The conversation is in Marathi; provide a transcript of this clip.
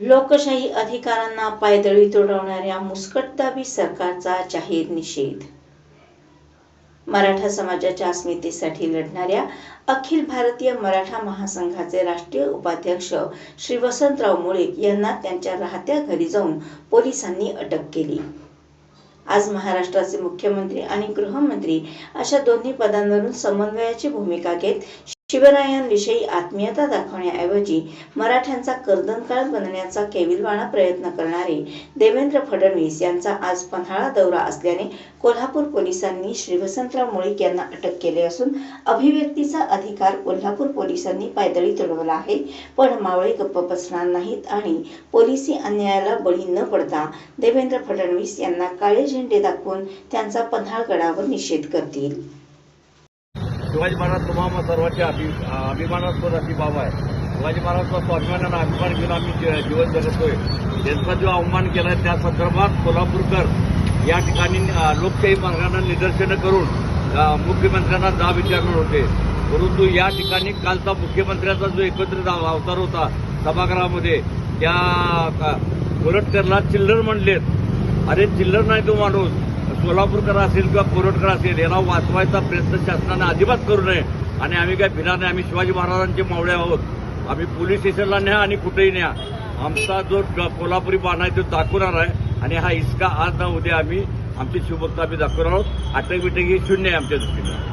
लोकशाही अधिकारांना पायदळी तुडवणाऱ्या मुस्कटदाबी सरकारचा जाहीर निषेध. मराठा समाजाच्या अस्मितेसाठी लढणाऱ्या अखिल भारतीय मराठा महासंघाचे राष्ट्रीय उपाध्यक्ष श्री वसंतराव मुळे यांना त्यांच्या राहत्या घरी जाऊन पोलिसांनी अटक केली. आज महाराष्ट्राचे मुख्यमंत्री आणि गृहमंत्री अशा दोन्ही पदांवरून समन्वयाची भूमिका घेत शिवरायांविषयी आत्मीयता दाखवण्याऐवजी मराठ्यांचा कर्दनकाळ बनण्याचा केविलवाणा प्रयत्न करणारे देवेंद्र फडणवीस यांचा आज पन्हाळा दौरा असल्याने कोल्हापूर पोलिसांनी श्री वसंतराव मुळीक यांना अटक केले असून अभिव्यक्तीचा अधिकार कोल्हापूर पोलिसांनी पायदळी तुडवला आहे. पण मावळे गप्प बसणार नाहीत आणि पोलिसी अन्यायाला बळी न पडता देवेंद्र फडणवीस यांना काळे झेंडे दाखवून त्यांचा पन्हाळगडावर निषेध करतील. शिवाजी महाराज तुम्हाला सर्वांच्या अभि अभिमानास्पद अशी बाब आहे. शिवाजी महाराजचा स्वाभिमानानं अभिमान घेऊन आम्ही जीवन जगतोय. त्यांचा जो अवमान केला त्या संदर्भात कोल्हापूरकर या ठिकाणी लोकशाही मार्गानं निदर्शनं करून मुख्यमंत्र्यांना जाब विचारणार होते. परंतु या ठिकाणी कालचा मुख्यमंत्र्यांचा जो एकत्रित अवतार होता सभागृहामध्ये त्या का- कोरटकरला चिल्लर म्हणलेत. अरे चिल्लर नाही तो माणूस. सोलापूरकर असेल किंवा कोरटकर असेल याला वाचवायचा प्रयत्न शासनाने अजिबात करू नये. आणि आम्ही काय भिणार नाही आम्ही शिवाजी महाराजांचे मावळे आहोत. आम्ही पोलीस स्टेशनला न्या आणि कुठेही न्या. आमचा जो ग- कोल्हापुरी बाण आहे तो दाखवणार आहे. आणि हा इसका आज ना उद्या आम्ही आमची शिवभक्त आम्ही दाखवणार आहोत. अटक बिटक ही शून्य आहे आमच्या दृष्टीने.